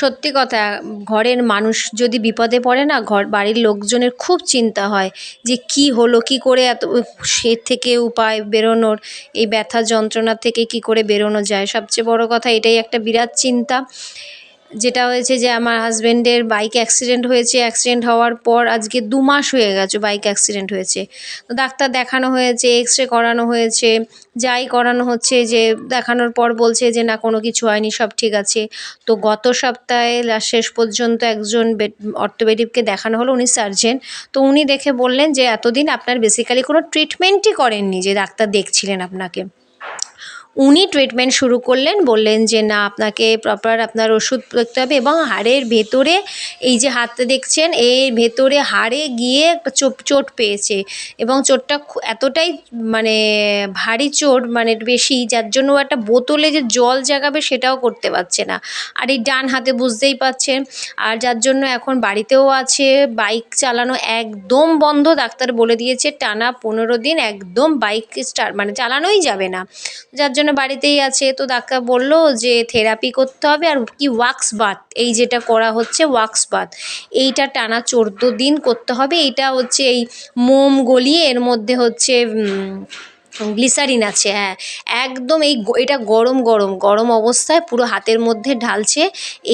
সত্যি কথা, ঘরের মানুষ যদি বিপদে পড়ে না, ঘর, বাড়ির লোকজনের খুব চিন্তা হয় যে কি হলো, কি করে এত, সে থেকে উপায় বেরোনোর, এই ব্যথা যন্ত্রণা থেকে কি করে বেরোনো যায়। সবচেয়ে বড় কথা এটাই একটা বিরাট চিন্তা। যেটা হয়েছে যে আমার হাজব্যান্ডের বাইক অ্যাক্সিডেন্ট হয়েছে। অ্যাক্সিডেন্ট হওয়ার পর আজকে দু মাস হয়ে গেছে বাইক অ্যাক্সিডেন্ট হয়েছে। তো ডাক্তার দেখানো হয়েছে এক্স রে করানো হয়েছে, যাই করানো হচ্ছে যে দেখানোর পর বলছে যে না, কোনো কিছু হয়নি, সব ঠিক আছে। তো গত সপ্তাহে শেষ পর্যন্ত একজন অর্থোপেডিককে দেখানো হলো, উনি সার্জেন। তো উনি দেখে বললেন যে এতদিন আপনার বেসিক্যালি কোনো ট্রিটমেন্টই করেননি যে ডাক্তার দেখছিলেন আপনাকে। উনি ট্রিটমেন্ট শুরু করলেন, বললেন যে, না, আপনাকে প্রপার আপনার ওষুধ দেখতে হবে এবং হাড়ের ভেতরে এই যে হাতটা দেখছেন, এর ভেতরে হাড়ে গিয়ে একটা চোট পেয়েছে এবং চোটটা এতটাই মানে ভারী চোট মানে বেশি, যার জন্য একটা বোতলে যে জল জাগাবে সেটাও করতে পারছে না। আর এই ডান হাতে বুঝতেই পারছেন। আর যার জন্য এখন বাড়িতেও আছে, বাইক চালানো একদম বন্ধ, ডাক্তার বলে দিয়েছে, টানা পনেরো দিন একদম বাইক স্টার্ট মানে চালানোই যাবে না। যার জন্য বাড়িতেই আছে। তো ডাক্তার বলল যে থেরাপি করতে হবে আর কি ওয়াক্স বাথ এই যেটা করা হচ্ছে ওয়াক্স বাথ এইটা টানা চোদ্দ দিন করতে হবে। এইটা হচ্ছে এই মোম গলিয়ে এর মধ্যে হচ্ছে গ্লিসারিন আছে হ্যাঁ। একদম এই এটা গরম গরম গরম অবস্থায় পুরো হাতের মধ্যে ঢালছে।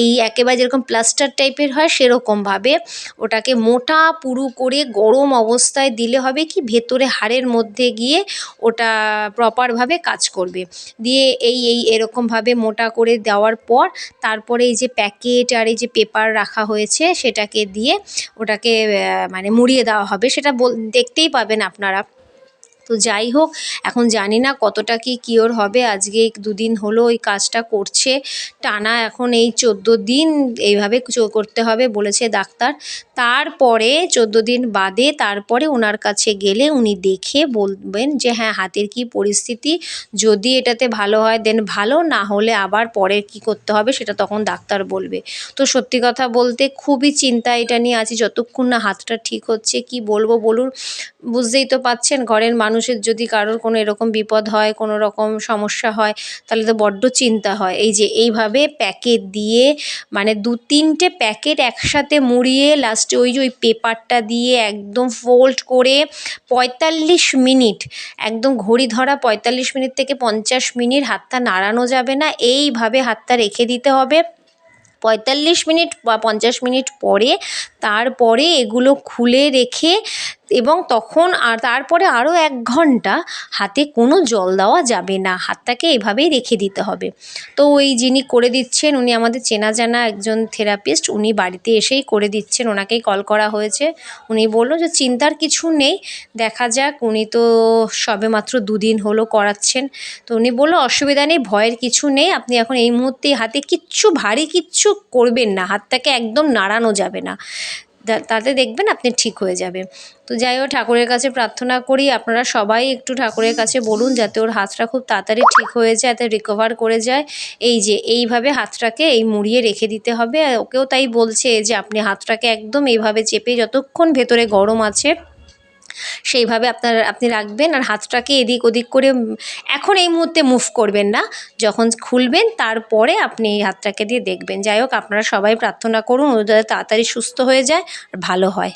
এই একেবারে যেরকম প্লাস্টার টাইপের হয়, সেরকমভাবে ওটাকে মোটা, পুরু করে গরম অবস্থায় দিলে হবে কি, ভেতরে হাড়ের মধ্যে গিয়ে ওটা প্রপারভাবে কাজ করবে। দিয়ে এই এই এরকমভাবে মোটা করে দেওয়ার পর তারপরে এই যে প্যাকেট আর এই যে পেপার রাখা হয়েছে, সেটাকে দিয়ে ওটাকে মানে মুড়িয়ে দেওয়া হবে। সেটা দেখতেই পাবেন আপনারা। তো যাই হোক, এখন জানি না কতটা কি কিওর হবে। আজকে দুদিন হলো ওই কাজটা করছে। টানা এখন এই চোদ্দ দিন এইভাবে করতে হবে বলেছে ডাক্তার। তারপরে চোদ্দ দিন বাদে তারপরে ওনার কাছে গেলে উনি দেখে বলবেন যে হ্যাঁ হাতের কি পরিস্থিতি? যদি এটাতে ভালো হয় দেন ভালো। না হলে আবার পরে কি করতে হবে? সেটা তখন ডাক্তার বলবে। তো সত্যি কথা বলতে খুবই চিন্তা এটা নিয়ে আছি। যতক্ষণ না হাতটা ঠিক হচ্ছে, কি বলব বলুন? বুঝতেই তো পাচ্ছেন, ঘরের মানুষের যদি কারোর কোনো এরকম বিপদ হয়, কোনো রকম সমস্যা হয়, তাহলে তো বড্ড চিন্তা হয়। এই যে এইভাবে প্যাকেট দিয়ে মানে দু তিনটে প্যাকেট একসাথে মুড়িয়ে লাস্টে ওই যে ওই পেপারটা দিয়ে একদম ফোল্ড করে পঁয়তাল্লিশ মিনিট, একদম ঘড়ি ধরা পঁয়তাল্লিশ মিনিট থেকে পঞ্চাশ মিনিট হাতটা নাড়ানো যাবে না। এইভাবে হাতটা রেখে দিতে হবে। পঁয়তাল্লিশ মিনিট বা পঞ্চাশ মিনিট পরে তারপরে এগুলো খুলে রেখে এবং তখন আর তারপরে আরও এক ঘণ্টা হাতে কোনো জল দেওয়া যাবে না। হাতটাকে এভাবেই রেখে দিতে হবে। তো ওই যিনি করে দিচ্ছেন, উনি আমাদের চেনা জানা একজন থেরাপিস্ট, উনি বাড়িতে এসেই করে দিচ্ছেন। ওনাকেই কল করা হয়েছে। উনি বলল যে, চিন্তার কিছু নেই, দেখা যাক। উনি তো সবে মাত্র দুদিন হলো করাচ্ছেন। তো উনি বলল, অসুবিধা নেই, ভয়ের কিছু নেই। আপনি এখন এই মুহূর্তে হাতে কিচ্ছু, ভারী কিচ্ছু করবেন না। হাতটাকে একদম নাড়ানো যাবে না। তাতে দেখবেন আপনি ঠিক হয়ে যাবে তো যাই হোক, ঠাকুরের কাছে প্রার্থনা করি, আপনারা সবাই একটু ঠাকুরের কাছে বলুন যাতে ওর হাতটা খুব তাড়াতাড়ি ঠিক হয়ে যায় যাতে রিকভার করে যায়। এই যে, এইভাবে হাতটাকে এই মুড়িয়ে রেখে দিতে হবে। ওকেও তাই বলছে যে, আপনি হাতটাকে একদম এইভাবে চেপে যতক্ষণ ভেতরে গরম আছে সেইভাবে আপনার, আপনি রাখবেন আর হাতটাকে এদিক ওদিক করে এখন এই মুহূর্তে মুভ করবেন না। যখন খুলবেন, তারপরে আপনি এই হাতটাকে দিয়ে দেখবেন। যাই হোক, আপনারা সবাই প্রার্থনা করুন ও তাড়াতাড়ি সুস্থ হয়ে যায় আর ভালো হয়।